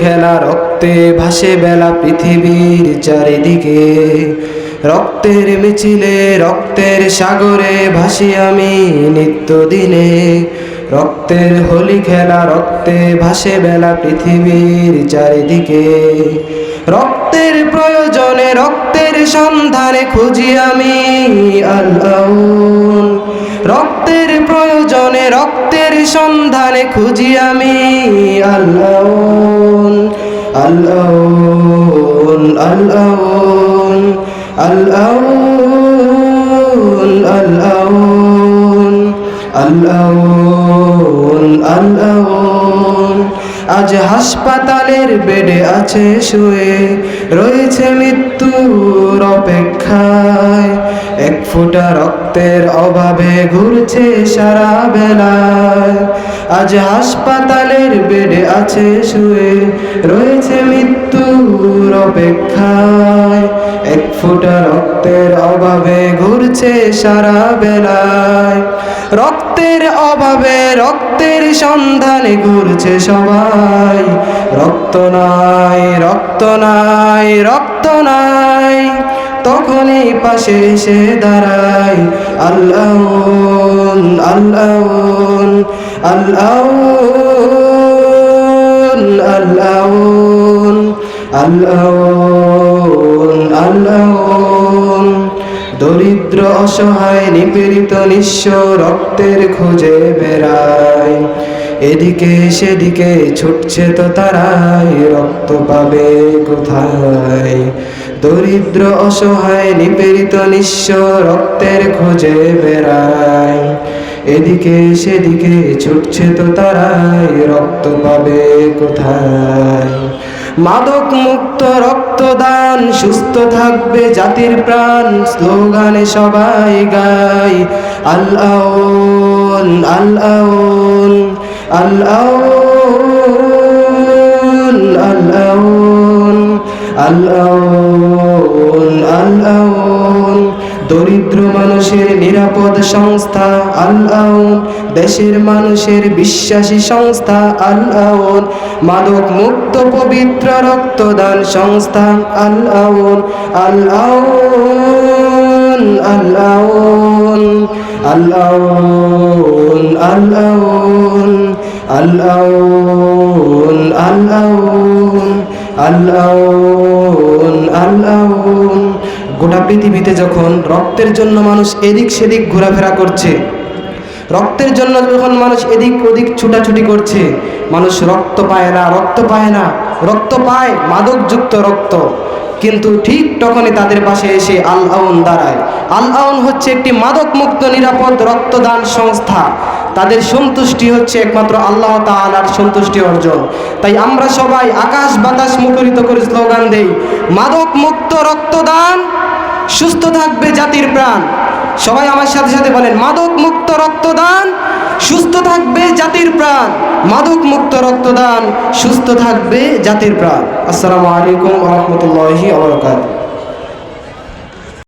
খেলা রক্তে ভাসে বেলা পৃথিবীর চারিদিকে। রক্তের মিছিলে, রক্তের সাগরে ভাসি আমি নিত্যদিনে। রক্তের হোলি খেলা রক্তে ভাসে বেলা পৃথিবীর চারিদিকে। রক্তের প্রয়োজনে, রক্তের সন্ধানে খুঁজি আমি আল্লাহ রক্তের প্রয়োজনে, রক্তের সন্ধানে খুঁজি আমি আল্লাহ الأول الأول الأول الأول الأول الأول আজ হাসপাতালের বেডে আছে শুয়ে, রয়েছে মৃত্যুর অপেক্ষায়। এক ফোঁটা রক্তের অভাবে ঘুরছে সারা বেলায়। আজ হাসপাতালের বেডে আছে শুয়ে, রয়েছে মৃত্যুর অপেক্ষায়। এক ফোঁটা রক্তের অভাবে ঘুরছে সারা বেলায়। রক্তের অভাবে রক্তের সন্ধানে ঘুরছে সবাই। রক্ত নাই রক্ত নাই রক্ত নাই। তখনই পাশে এসে দাঁড়ায় আল্লাহ আল্লাহ আল্লাহ আল্লাহ আল্লাহ আল্লাহ দরিদ্র, অসহায়, নিপীড়িত, নিঃস্ব রক্তের খোঁজে বেড়ায়। এদিকে সেদিকে ছুটছে তো তারাই, রক্ত পাবে কোথায়? দরিদ্র, অসহায়, নিপীড়িত, নিঃস্ব রক্তের খোঁজে বেড়ায়। এদিকে সেদিকে ছুটছে তো তারাই, রক্ত পাবে কোথায়? মাদক মুক্ত রক্তদান, সুস্থ থাকবে জাতির প্রাণ, স্লোগানে সবাই গাই আল আউন আল আউন আল আউন আল আউন আল আউন আল আউন। দরিদ্র মানুষের নিরাপদ সংস্থা আল্লাহ দেশের মানুষের বিশ্বাসী সংস্থা আল্লাহ মাদক মুক্ত পবিত্র রক্তদান সংস্থা আল্লাহ আল্লাহ আল্লাহ আল্লাহ আল্লাহ আল্লাহ আল্লাহ আল্লাহ আল্লাহ গোটা পৃথিবীতে যখন রক্তের জন্য মানুষ এদিক সেদিক ঘোরাফেরা করছে, রক্তের জন্য যখন মানুষ এদিক ওদিক ছুটাছুটি করছে, মানুষ রক্ত পায় না, রক্ত পায় না, রক্ত পায়, মাদকযুক্ত রক্ত। কিন্তু ঠিক তখনই তাদের পাশে এসে আল আউন দাঁড়ায়। আল আউন হচ্ছে একটি মাদক মুক্ত নিরাপদ রক্তদান সংস্থা। তাদের সন্তুষ্টি হচ্ছে একমাত্র আল্লাহ তাআলার সন্তুষ্টি অর্জন। তাই আমরা সবাই আকাশ বাতাস মুখরিত করে স্লোগান দেই মাদক মুক্ত রক্তদান সুস্থ থাকবে জাতির প্রাণ। সবাই আমার সাথে সাথে বলেন, মাদক মুক্ত রক্তদান, সুস্থ থাকবে জাতির প্রাণ। মাদক মুক্ত রক্তদান, সুস্থ থাকবে জাতির প্রাণ। আসসালামু আলাইকুম রহমতুল্লাহি আবরকাত